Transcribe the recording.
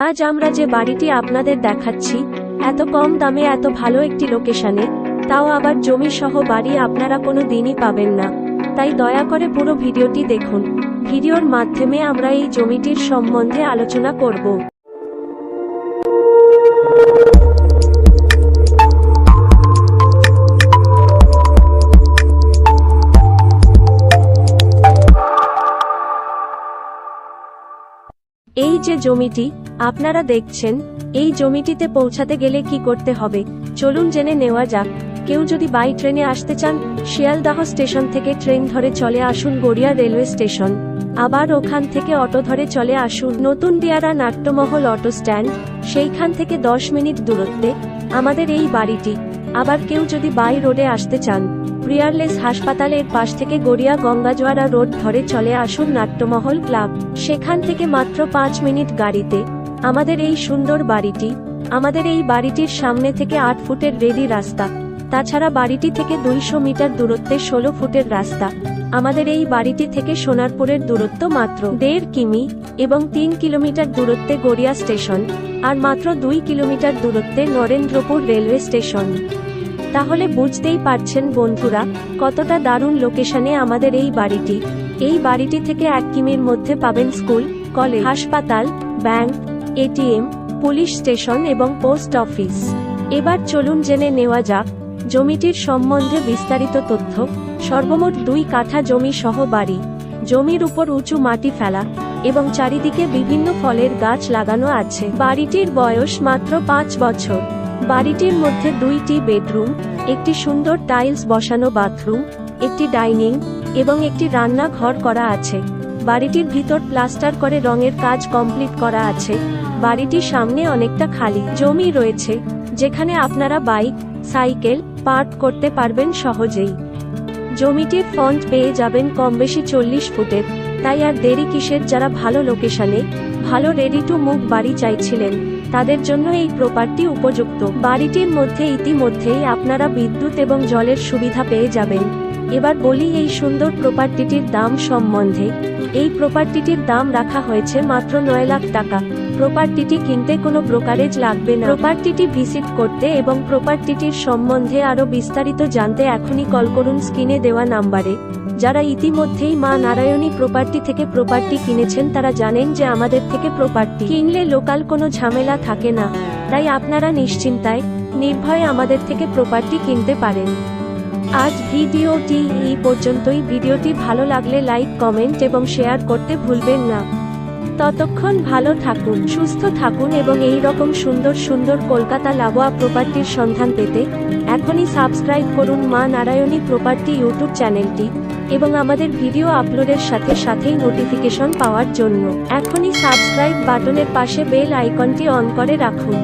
আজ আমরা যে বাড়িটি আপনাদের দেখাচ্ছি, এত কম দামে এত ভালো একটি লোকেশনে, তাও আবার জমি সহ বাড়ি আপনারা কোনো দিনই পাবেন না। তাই দয়া করে পুরো ভিডিওটি দেখুন। ভিডিওর মাধ্যমে আমরা এই জমিটির সম্বন্ধে আলোচনা করব। যে জমিটি আপনারা দেখছেন, এই জমিটিতে পৌঁছাতে গেলে কি করতে হবে? চলুন জেনে নেওয়া যাক। কেউ যদি বাই ট্রেনে আসতে চান, শিয়ালদাহ স্টেশন থেকে ট্রেন ধরে চলে আসুন গড়িয়া রেলওয়ে স্টেশন। আবার ওখান থেকে অটো ধরে চলে আসুন নতুন দিয়ারা নাট্যমহল অটো স্ট্যান্ড, সেইখান থেকে দশ মিনিট দূরত্বে। আমাদের এই বাড়িটি। আবার কেউ যদি বাই রোডে আসতে চান প্রিয়ারলেস হাসপাতালের পাশ থেকে গড়িয়া গঙ্গাজোয়ারা রোড ধরে চলে আসুন নাট্যমহল ক্লাব। সেখান থেকে মাত্র পাঁচ মিনিট গাড়িতে। আমাদের এই সুন্দর বাড়িটি, আমাদের এই বাড়িটির সামনে থেকে আট ফুটের রেডি রাস্তা। তাছাড়া বাড়িটি থেকে দুইশো মিটার দূরত্বে ষোলো ফুটের রাস্তা। আমাদের এই বাড়িটি থেকে সোনারপুরের দূরত্ব মাত্র দেড় কিমি এবং তিন কিলোমিটার দূরত্বে গড়িয়া স্টেশন, আর মাত্র দুই কিলোমিটার দূরত্বে নরেন্দ্রপুর রেলওয়ে স্টেশন। তাহলে বুঝতেই পারছেন বন্ধুরা, কতটা দারুণ লোকেশনে আমাদের এই বাড়িটি। এই বাড়িটি থেকে এক কিমির মধ্যে পাবেন স্কুল, কলেজ, হাসপাতাল, ব্যাংক, এটিএম, পুলিশ স্টেশন এবং পোস্ট অফিস। এবার চলুন জেনে নেওয়া যাক, জমিটির সম্বন্ধে বিস্তারিত তথ্য। সর্বমোট দুই কাঠা জমি সহ বাড়ি। জমির উপর উঁচু মাটি ফেলা এবং চারিদিকে বিভিন্ন ফলের গাছ লাগানো আছে। বাড়িটির বয়স মাত্র পাঁচ বছর। বাড়িটির মধ্যে দুইটি বেডরুম, একটি সুন্দর টাইলস বসানো বাথরুম, একটি ডাইনিং এবং একটি রান্নাঘর করা আছে। বাড়িটির ভিতর প্লাস্টার করে রঙের কাজ কমপ্লিট করা আছে। বাড়িটির সামনে অনেকটা খালি জমি রয়েছে, যেখানে আপনারা বাইক, সাইকেল পার্ক করতে পারবেন সহজেই। জমিটির ফন্ট পেয়ে যাবেন কম বেশি চল্লিশ ফুটের, তাই আর দেরি কিসের যারা ভালো লোকেশনে, ভালো রেডি টু মুভ বাড়ি চাইছিলেন। তাদের জন্য এই প্রপার্টি উপযুক্ত। বাড়িটির মধ্যে ইতিমধ্যেই আপনারা বিদ্যুৎ এবং জলের সুবিধা পেয়ে যাবেন। এবার বলি এই সুন্দর প্রপার্টিটির দাম সম্বন্ধে। এই প্রপার্টিটির দাম রাখা হয়েছে মাত্র নয় লাখ টাকা। প্রপার্টিটি কিনতে কোনো ব্রোকারেজ লাগবে না। প্রপার্টিটি ভিজিট করতে এবং প্রপার্টিটির সম্বন্ধে আরও বিস্তারিত জানতে এখনই কল করুন স্ক্রিনে দেওয়া নাম্বারে। যারা ইতিমধ্যেই মা নারায়ণী প্রপার্টি থেকে প্রপার্টি কিনেছেন তারা জানেন যে আমাদের থেকে প্রপার্টি কিনলে লোকাল কোনো ঝামেলা থাকে না। তাই আপনারা নিশ্চিন্তায়, নির্ভয়ে আমাদের থেকে প্রপার্টি কিনতে পারেন। আজ ভিডিওটি এই পর্যন্তই। ভিডিওটি ভালো লাগলে লাইক কমেন্ট এবং শেয়ার করতে ভুলবেন না। ততক্ষণ ভালো থাকুন, সুস্থ থাকুন এবং এই রকম সুন্দর সুন্দর কলকাতা লাভোয়া প্রপার্টির সন্ধান পেতে এখনই সাবস্ক্রাইব করুন মা নারায়ণী প্রপার্টি ইউটিউব চ্যানেলটি এবং আমাদের ভিডিও আপলোডের সাথে সাথেই নোটিফিকেশন পাওয়ার জন্য। এখনই সাবস্ক্রাইব বাটনের পাশে বেল আইকনটি অন করে রাখুন।